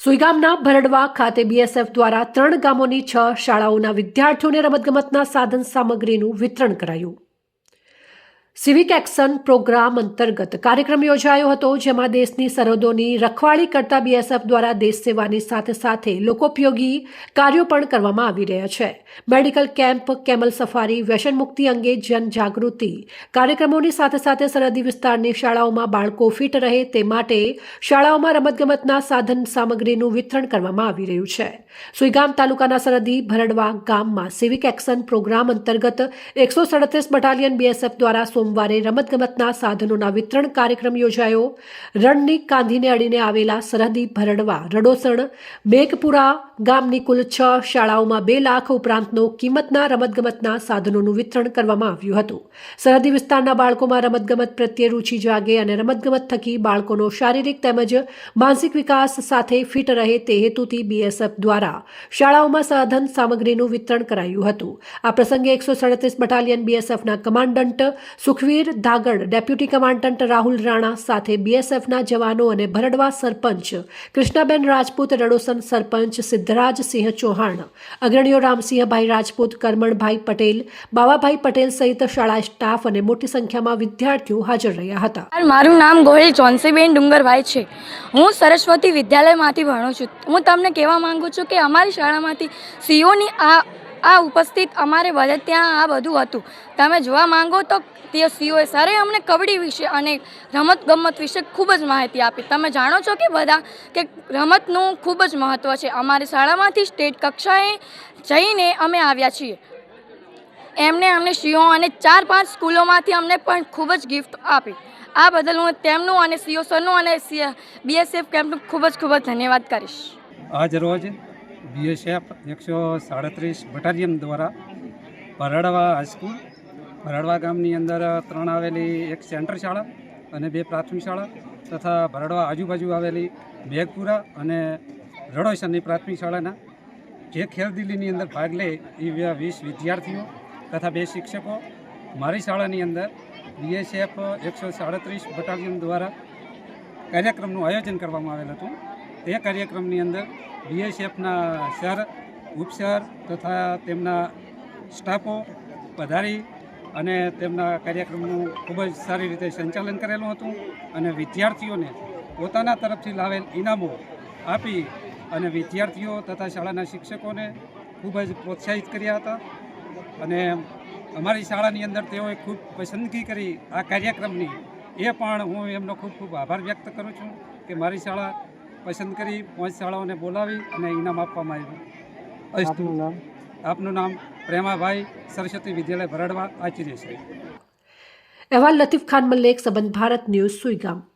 સુઈગામના ભરડવા ખાતે બીએસએફ દ્વારા ત્રણ ગામોની છ શાળાઓના વિદ્યાર્થીઓને રમતગમતના સાધન સામગ્રીનું વિતરણ કરાયું. સિવિક એક્શન પ્રોગ્રામ અંતર્ગત કાર્યક્રમ યોજાયો હતો, જેમાં દેશની સરહદોની રખવાળી કરતા બીએસએફ દ્વારા દેશ સેવાની સાથે સાથે લોકોપયોગી કાર્યો પણ કરવામાં આવી રહ્યા છે. મેડિકલ કેમ્પ, કેમલ સફારી, વ્યસન મુક્તિ અંગે જનજાગૃતિ કાર્યક્રમોની સાથે સાથે સરહદી વિસ્તારની શાળાઓમાં બાળકો ફિટ રહે તે માટે શાળાઓમાં રમતગમતના સાધન સામગ્રીનું વિતરણ કરવામાં આવી રહ્યું છે. સુઈગામ તાલુકાના સરહદી ભરડવા ગામમાં સિવિક એક્શન પ્રોગ્રામ અંતર્ગત એકસો સડત્રીસ બટાલિયન બીએસએફ દ્વારા સોમવારે રમતગમતના સાધનોના વિતરણ કાર્યક્રમ યોજાયો. રણની કાંધીને અડીને આવેલા સરહદી ભરડવા, રડોસણ, મેઘપુરા ગામની કુલ છ શાળાઓમાં બે લાખ ઉપરાંતનો કિંમતના રમતગમતના સાધનોનું વિતરણ કરવામાં આવ્યું હતું. સરહદી વિસ્તારના બાળકોમાં રમતગમત પ્રત્યે રૂચિ જાગે અને રમતગમત થકી બાળકોનો શારીરિક તેમજ માનસિક વિકાસ સાથે ફિટ રહે તે હેતુથી બીએસએફ દ્વારા શાળાઓમાં સાધન સામગ્રીનું વિતરણ કરાયું હતું. આ પ્રસંગે એકસો સડત્રીસ બટાલિયન બીએસએફના commandant Sukhvir Dagar, deputy commandant Rahul Rana સાથે બીએસએફના જવાનો અને ભરડવા સરપંચ કૃષ્ણાબેન રાજપૂત, રડોસન સરપંચ સિદ્ધરાજસિંહ ચૌહાણ, અગ્રણીઓ રામસિંહભાઈ રાજપૂત, કરમણભાઈ પટેલ, બાવાભાઈ પટેલ સહિત શાળા સ્ટાફ અને મોટી સંખ્યામાં વિદ્યાર્થીઓ હાજર રહ્યા હતા. મારું નામ ગોહિલ ચોનસીબેન ડુંગરભાઈ છે. હું સરસ્વતી વિદ્યાલયમાંથી ભણું છું. હું તમને કહેવા માંગુ છું કે અમારી શાળામાંથી સીઓની આ આ ઉપસ્થિત અમારે બધે ત્યાં આ બધું હતું. તમે જોવા માંગો તો તે સીઓએ સરે અમને કબડ્ડી વિશે અને રમત ગમત વિશે ખૂબ જ માહિતી આપી. તમે જાણો છો કે બધા કે રમતનું ખૂબ જ મહત્ત્વ છે. અમારી શાળામાંથી સ્ટેટ કક્ષાએ જઈને અમે આવ્યા છીએ. એમને અમને સીઓ અને ચાર પાંચ સ્કૂલોમાંથી અમને પણ ખૂબ જ ગિફ્ટ આપી. આ બદલ હું તેમનું અને સીઓ સરનું અને બીએસએફ કેમ્પનું ખૂબ જ ખૂબ જ ધન્યવાદ કરીશ. આજ રોજ બીએસએફ એકસો સાડત્રીસ બટાલિયન દ્વારા ભરાડવા હાઈસ્કૂલ, ભરાડવા ગામની અંદર ત્રણ આવેલી એક સેન્ટર શાળા અને બે પ્રાથમિક શાળા તથા ભરાડવા આજુબાજુ આવેલી મેઘપુરા અને રડોસરની પ્રાથમિક શાળાના. જે ખેલદિલીની અંદર ભાગ લે એ વીસ વિદ્યાર્થીઓ તથા બે શિક્ષકો મારી શાળાની અંદર બીએસએફ એકસો સાડત્રીસ બટાલિયન દ્વારા કાર્યક્રમનું આયોજન કરવામાં આવેલ હતું. તે કાર્યક્રમની અંદર બીએસએફના સર, ઉપસર તથા તેમના સ્ટાફો પધારી અને તેમના કાર્યક્રમનું ખૂબ જ સારી રીતે સંચાલન કરેલું હતું અને વિદ્યાર્થીઓને પોતાના તરફથી લાવેલ ઇનામો આપી અને વિદ્યાર્થીઓ તથા શાળાના શિક્ષકોને ખૂબ જ પ્રોત્સાહિત કર્યા હતા. અને અમારી શાળાની અંદર તેઓએ ખૂબ પસંદગી કરી આ કાર્યક્રમની. એ પણ હું એમનો ખૂબ ખૂબ આભાર વ્યક્ત કરું છું કે મારી શાળા પસંદ કરી પાંચ શાળાઓને બોલાવી અને ઇનામ આપવામાં આવ્યું. નામ? આપનું નામ પ્રેમાભાઈ સરસ્વતી વિદ્યાલય ભરડવા આચાર્ય છે. અહેવાલ લતીફ ખાન મલ્લેક સંબંધ ભારત ન્યૂઝ સુઈગામ.